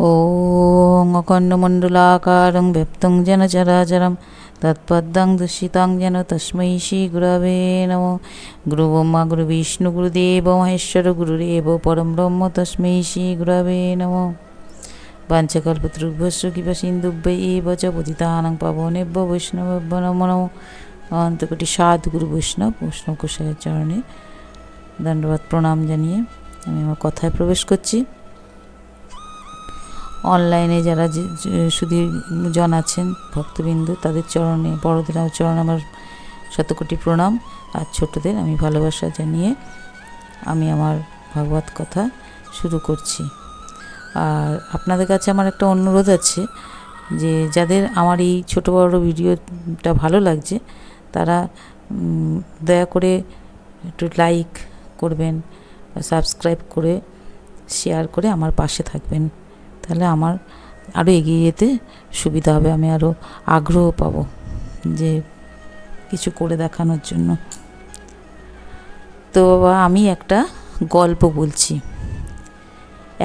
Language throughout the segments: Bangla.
ॐ अखण्डमण्डलाकारं व्यक्तं जेन चराचरं तत्पदं दर्शितां जेन तस्मै श्रीगुरवे नमो गुरुब्रह्मा गुरुविष्णु गुरुदेव महेश्वर गुरुरेव परं ब्रह्म तस्मै श्रीगुरवे नमो वाञ्छकल्पतरुभ्यश्च कृपसिन्धुभ्य एव च पतितानां पावनेभ्य वैष्णवेभ्य नमो नमो অন্তকটি সাধগুরু বৈষ্ণব বৈষ্ণব কোষায়ের চরণে দণ্ডবাদ প্রণাম জানিয়ে আমি আমার কথায় প্রবেশ করছি অনলাইনে যারা যে, যে- জন আছেন, ভক্তবিন্দু, তাদের চরণে, বড়দের চরণে আমার শতকোটি প্রণাম। আর ছোটদের আমি ভালোবাসা জানিয়ে আমি আমার ভাগবত কথা শুরু করছি। আর আপনাদের কাছে আমার একটা অনুরোধ আছে যে, যাদের আমার এই ছোটো বড় ভিডিওটা ভালো লাগছে, তারা দয়া করে একটু লাইক করবেন সাবস্ক্রাইব করে শেয়ার করে আমার পাশে থাকবেন। তাহলে আমার আরও এগিয়ে যেতে সুবিধা হবে, আমি আরও আগ্রহ পাব যে কিছু করে দেখানোর জন্য। তো বাবা, আমি একটা গল্প বলছি।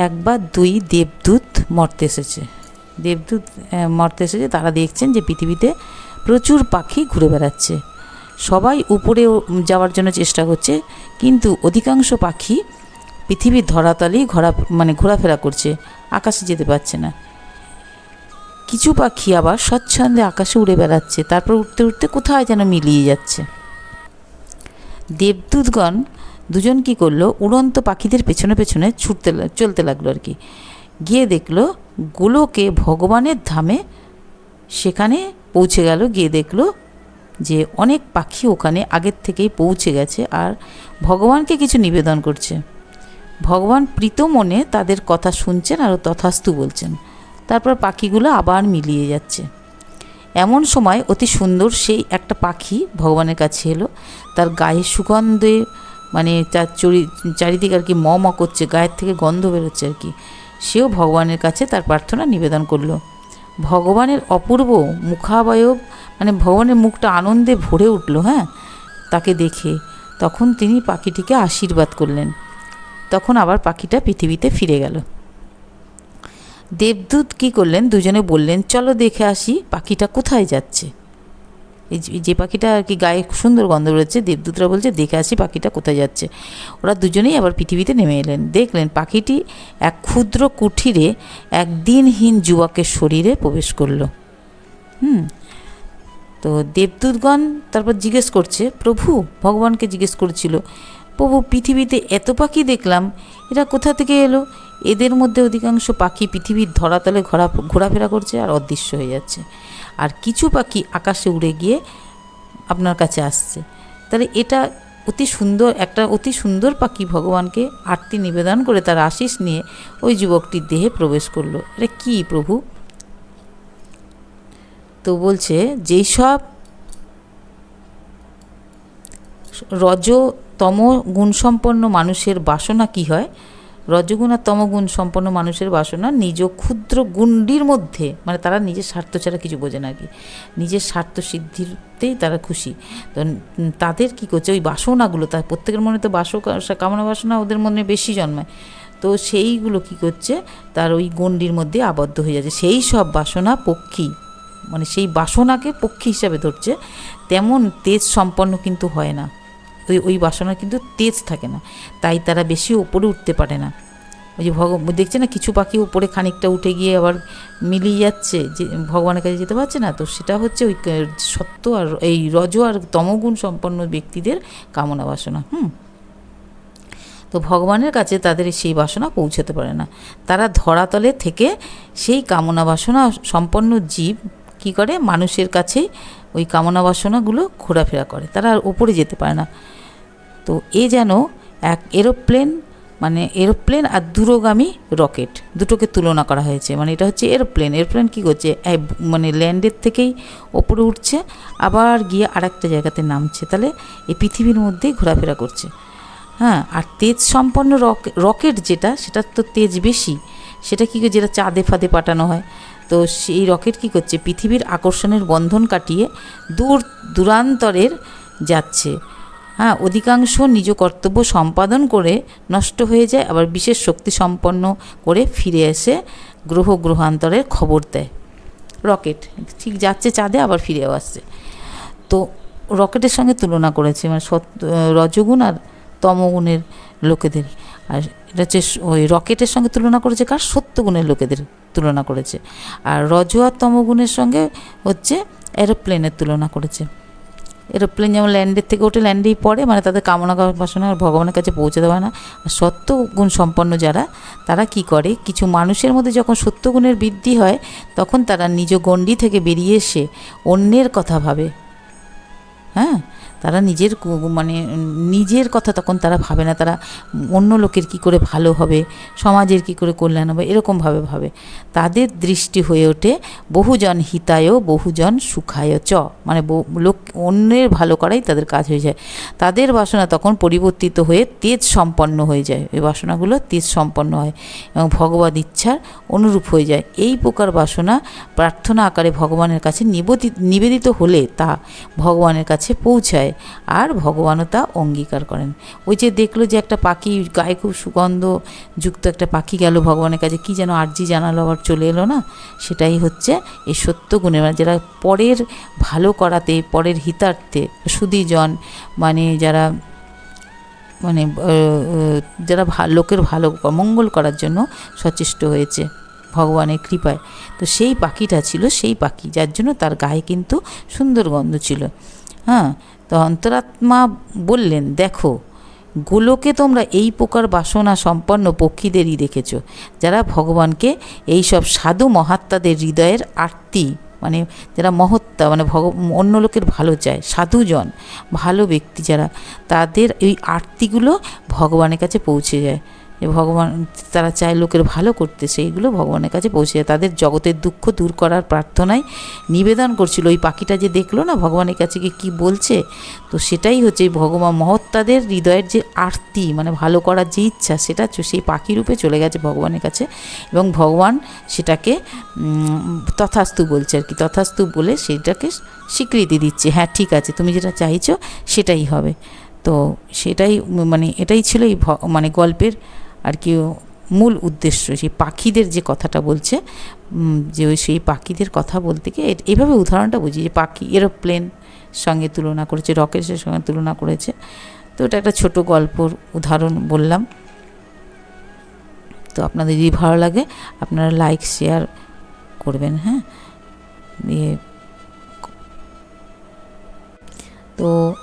একবার দুই দেবদূত মর্তে এসেছে। দেবদূত মর্তে এসেছে, তারা দেখছেন যে পৃথিবীতে প্রচুর পাখি ঘুরে বেড়াচ্ছে। সবাই উপরে যাওয়ার জন্য চেষ্টা করছে, কিন্তু অধিকাংশ পাখি পৃথিবীর ধরাতলেই ঘোরা মানে ঘোরাফেরা করছে, আকাশে যেতে পারছে না। কিছু পাখি আবার স্বচ্ছন্দে আকাশে উড়ে বেড়াচ্ছে, তারপর উঠতে উঠতে কোথায় যেন মিলিয়ে যাচ্ছে। দেবদূতগণ দুজন কি করল, উড়ন্ত পাখিদের পেছনে পেছনে ছুটতে চলতে লাগল আর কি। গিয়ে দেখল, গোলোকে ভগবানের ধামে সেখানে পৌঁছে গেল। গিয়ে দেখল যে অনেক পাখি ওখানে আগের থেকেই পৌঁছে গেছে আর ভগবানকে কিছু নিবেদন করছে। ভগবান প্রীত মনে তাদের কথা শুনছেন আর তথাস্তু বলছেন। তারপর পাখিগুলো আবার মিলিয়ে যাচ্ছে। এমন সময় অতি সুন্দর সেই একটা পাখি ভগবানের কাছে এলো। তার গায়ে সুগন্ধে মানে তার চরি, চারিদিকে আর কি ম ম করছে, গায়ের থেকে গন্ধ বেরোচ্ছে আর কি। সেও ভগবানের কাছে তার প্রার্থনা নিবেদন করল। ভগবানের অপূর্ব মুখাবয়ব মানে ভগবানের মুখটা আনন্দে ভরে উঠল হ্যাঁ? তাকে দেখে তখন তিনি পাখিটিকে আশীর্বাদ করলেন। তখন আবার পাখিটা পৃথিবীতে ফিরে গেল। দেবদূত কি করলেন? দুজনে বললেন, চলো দেখে আসি পাখিটা কোথায় যাচ্ছে? এই যে- পাখিটা আর কি গায়ে সুন্দর গন্ধ রয়েছে দেবদূতরা বলছে, দেখে আসি পাখিটা কোথায় যাচ্ছে। ওরা দুজনেই আবার পৃথিবীতে নেমে এলেন। দেখলেন পাখিটি এক ক্ষুদ্র কুঠিরে এক দিনহীন যুবকের শরীরে প্রবেশ করল। হুম, তো দেবদূতগণ তারপর জিজ্ঞেস করছে, প্রভু, ভগবানকে জিজ্ঞেস করছিল প্রভু পৃথিবীতে এত পাখি দেখলাম, এরা কোথা থেকে এলো? এদের মধ্যে অধিকাংশ পাখি পৃথিবীর ধরাতলে ঘোরা ঘোরাফেরা করছে আর অদৃশ্য হয়ে যাচ্ছে। আর কিছু পাখি আকাশে উড়ে গিয়ে আপনার কাছে আসছে। তাহলে এটা অতি সুন্দর, একটা অতি সুন্দর পাখি ভগবানকে আরতি নিবেদন করে তার আশিস নিয়ে ওই যুবকটির দেহে প্রবেশ করল। এটা কি প্রভু? তো বলছে, যেই সব রজ তম গুণসম্পন্ন মানুষের বাসনা কি হয়? রজগুণ আর তমগুণ সম্পন্ন মানুষের বাসনা নিজ ক্ষুদ্র গুণ্ডির মধ্যে মানে তারা নিজের স্বার্থ ছাড়া কিছু বোঝে না কি। নিজের স্বার্থ সিদ্ধিতেই তারা খুশি। তো তাদের কি করছে? ওই বাসনাগুলো, তার প্রত্যেকের মনে তো বাস কামনা বাসনা ওদের মনে বেশি জন্মায়। তো সেইগুলো কি করছে? তার ওই গণ্ডির মধ্যে আবদ্ধ হয়ে যাচ্ছে। সেই সব বাসনা পক্ষী মানে সেই বাসনাকে পক্ষী হিসাবে ধরছে। তেমন তেজ সম্পন্ন কিন্তু হয় না। ওই ওই বাসনা কিন্তু তেজ থাকে না। তাই তারা বেশি ওপরে উঠতে পারে না। ওই যে ভগ, দেখছে না কিছু পাখি উপরে খানিকটা উঠে গিয়ে আবার মিলিয়ে যাচ্ছে? যে ভগবানের কাছে যেতে পারছে না? তো সেটা হচ্ছে ওই সত্য আর এই রজ আর তমগুণ সম্পন্ন ব্যক্তিদের কামনা বাসনা, হুম? তো ভগবানের কাছে তাদের সেই বাসনা পৌঁছাতে পারে না। তারা ধরাতলে থেকে সেই কামনা বাসনা সম্পন্ন জীব কি করে? মানুষের কাছেই ওই কামনা বাসনাগুলো ঘোরাফেরা করে। তারা আর ওপরে যেতে পারে না। তো এ যেন এক এরোপ্লেন মানে এরোপ্লেন আর দূরগামী রকেট দুটোকে তুলনা করা হয়েছে। মানে এটা হচ্ছে এরোপ্লেন। এরোপ্লেন কী করছে? মানে ল্যান্ডের থেকেই ওপরে উঠছে, আবার গিয়ে আরেকটা জায়গাতে নামছে। তাহলে এই পৃথিবীর মধ্যেই ঘোরাফেরা করছে। হ্যাঁ আর তেজ সম্পন্ন রক- রকেট যেটা, সেটার তো তেজ বেশি। সেটা কী যেটা চাঁদে ফাঁদে পাঠানো হয়। তো সেই রকেট কী করছে? পৃথিবীর আকর্ষণের বন্ধন কাটিয়ে দূর দূরান্তরের যাচ্ছে। হ্যাঁ অধিকাংশ নিজ কর্তব্য সম্পাদন করে নষ্ট হয়ে যায়, আবার বিশেষ শক্তি সম্পন্ন করে ফিরে এসে গ্রহ গ্রহান্তরের খবর দেয়। রকেট ঠিক যাচ্ছে চাঁদে, আবার ফিরেও আসছে। তো রকেটের সঙ্গে তুলনা করেছে মানে সৎ রজগুণ আর তমগুণের লোকেদের। আর এটা হচ্ছে ওই রকেটের সঙ্গে তুলনা করেছে কার? সত্যগুণের লোকেদের তুলনা করেছে। আর রজ আর তমগুণের সঙ্গে হচ্ছে এরোপ্লেনের তুলনা করেছে। এরোপ্লেন যেমন ল্যান্ডের থেকে ওঠে ল্যান্ডেই পড়ে মানে তাদের কামনা বাসনা আর ভগবানের কাছে পৌঁছে দেওয়া না। আর সত্যগুণ সম্পন্ন যারা, তারা কি করে? কিছু মানুষের মধ্যে যখন সত্যগুণের বৃদ্ধি হয়, তখন তারা নিজ গণ্ডি থেকে বেরিয়ে এসে অন্যের কথা ভাবে। হ্যাঁ? তারা নিজের মানে নিজের কথা তখন তারা ভাবে না। তারা অন্য লোকের কি করে ভালো হবে, সমাজের কি করে কল্যাণ হবে এরকমভাবে ভাবে তাদের দৃষ্টি হয়ে ওঠে বহুজন হিতায়, বহুজন সুখায় চ। মানে লোক অন্যের ভালো করাই তাদের কাজ হয়ে যায়। তাদের বাসনা তখন পরিবর্তিত হয়ে তেজ সম্পন্ন হয়ে যায়। এই বাসনাগুলো তেজ সম্পন্ন হয় এবং ভগবত ইচ্ছার অনুরূপ হয়ে যায়। এই প্রকার বাসনা প্রার্থনা আকারে ভগবানের কাছে নিবেদিত নিবেদিত হলে তা ভগবানের কাছে পৌঁছায়। আর ভগবানও তা অঙ্গীকার করেন। ওই যে দেখল যে একটা পাখি, গায়ে খুব সুগন্ধ যুক্ত একটা পাখি গেল ভগবানের কাছে, কি যেন আর্জি জানালো, আবার চলে এলো না? সেটাই হচ্ছে এই সত্য গুণের মানে যারা পরের ভালো করাতে, পরের হিতার্থে, সুদীজন মানে যারা মানে যারা লোকের ভালো মঙ্গল করার জন্য সচেষ্ট হয়েছে ভগবানের কৃপায়। তো সেই পাখিটা ছিল সেই পাখি, যার জন্য তার গায়ে কিন্তু সুন্দর গন্ধ ছিল। হ্যাঁ তো অন্তরাত্মা বললেন, দেখো, গোলকে তোমরা এই প্রকার বাসনা সম্পন্ন পক্ষীদেরই দেখেছ, যারা ভগবানকে এই সব সাধু মহাত্মাদের হৃদয়ের আরতি মানে যারা মহত্তা মানে ভগ, অন্য লোকের ভালো চায়, সাধুজন, ভালো ব্যক্তি যারা, তাদের এই আরতিগুলো ভগবানের কাছে পৌঁছে যায়। যে ভগবান, তারা চায় লোকের ভালো করতে, সেইগুলো ভগবানের কাছে পৌঁছে যায়। তাদের জগতের দুঃখ দূর করার প্রার্থনায় নিবেদন করছিল। ওই পাখিটা যে দেখল না, ভগবানের কাছে গিয়ে কী বলছে? তো সেটাই হচ্ছে ভগবান মহত্তাদের হৃদয়ের যে আরতি মানে ভালো করার যে ইচ্ছা, সেটা সেই পাখি রূপে চলে গেছে ভগবানের কাছে। এবং ভগবান সেটাকে তথাস্তু বলছে আর কি। তথাস্তু বলে সেটাকে স্বীকৃতি দিচ্ছে। হ্যাঁ ঠিক আছে, তুমি যেটা চাইছো সেটাই হবে। তো সেটাই মানে এটাই ছিল এই মানে গল্পের আর কি মূল উদ্দেশ্য, সেই পাখিদের যে কথাটা বলছে যে ওই সেই পাখিদের কথা বলতে গিয়ে এ- এভাবে উদাহরণটা বুঝি, যে পাখি এরোপ্লেন সঙ্গে তুলনা করেছে, রকেটের সঙ্গে তুলনা করেছে। তো এটা একটা ছোট গল্পর উদাহরণ বললাম। তো আপনাদের যদি ভালো লাগে, আপনারা লাইক, শেয়ার করবেন হ্যাঁ? দিয়ে তো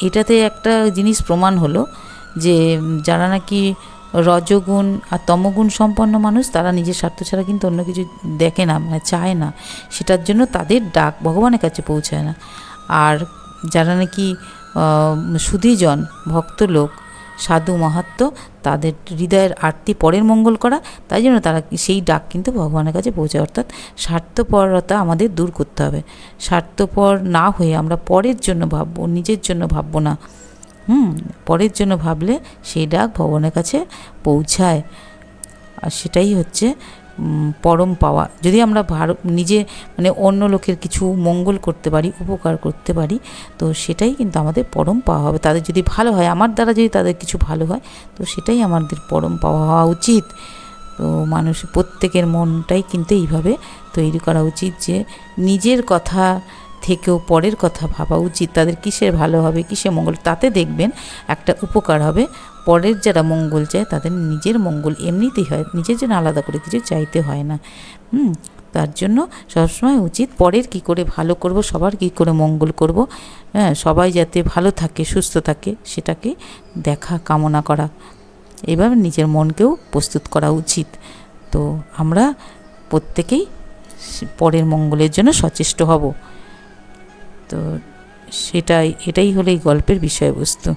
এটাতে একটা জিনিস প্রমাণ হলো যে, যারা নাকি রজগুণ আর তমগুণ সম্পন্ন মানুষ, তারা নিজের স্বার্থ ছাড়া কিন্তু অন্য কিছু দেখে না মানে চায় না। সেটার জন্য তাদের ডাক ভগবানের কাছে পৌঁছায় না। আর যারা নাকি সুধীজন ভক্ত লোক সাধু, মাহাত্ম, তাদের হৃদয়ের আরতি পরের মঙ্গল করা, তাই জন্য তারা সেই ডাক কিন্তু ভগবানের কাছে পৌঁছায়। অর্থাৎ স্বার্থপরতা আমাদের দূর করতে হবে। স্বার্থপর না হয়ে আমরা পরের জন্য ভাববো, নিজের জন্য ভাববো না। হুম, পরের জন্য ভাবলে সেই ডাক ভগবানের কাছে পৌঁছায়। আর সেটাই হচ্ছে পরম পাওয়া। যদি আমরা ভারত নিজে মানে অন্য লোকের কিছু মঙ্গল করতে পারি, উপকার করতে পারি, তো সেটাই কিন্তু আমাদের পরম পাওয়া হবে। তাদের যদি ভালো হয়, আমার দ্বারা যদি তাদের কিছু ভালো হয়, তো সেটাই আমাদের পরম পাওয়া হওয়া উচিত। তো মানুষ, প্রত্যেকের মনটাই কিন্তু এইভাবে তৈরি করা উচিত যে, নিজের কথা থেকেও পরের কথা ভাবা উচিত। তাদের কিসের ভালো হবে কিসে মঙ্গল? তাতে দেখবেন একটা উপকার হবে। পরের যারা মঙ্গল চায়, তাদের নিজের মঙ্গল এমনিতেই হয়, নিজের জন্য আলাদা করে কিছু চাইতে হয় না। হুম, তার জন্য সবসময় উচিত পরের কি করে ভালো করব, সবার কি করে মঙ্গল করব হ্যাঁ সবাই যাতে ভালো থাকে, সুস্থ থাকে, সেটাকে দেখা, কামনা করা। এভাবে নিজের মনকেও প্রস্তুত করা উচিত। তো আমরা প্রত্যেকেই পরের মঙ্গলের জন্য সচেষ্ট হব। তো সেটাই এটাই হলো এই গল্পের বিষয়বস্তু।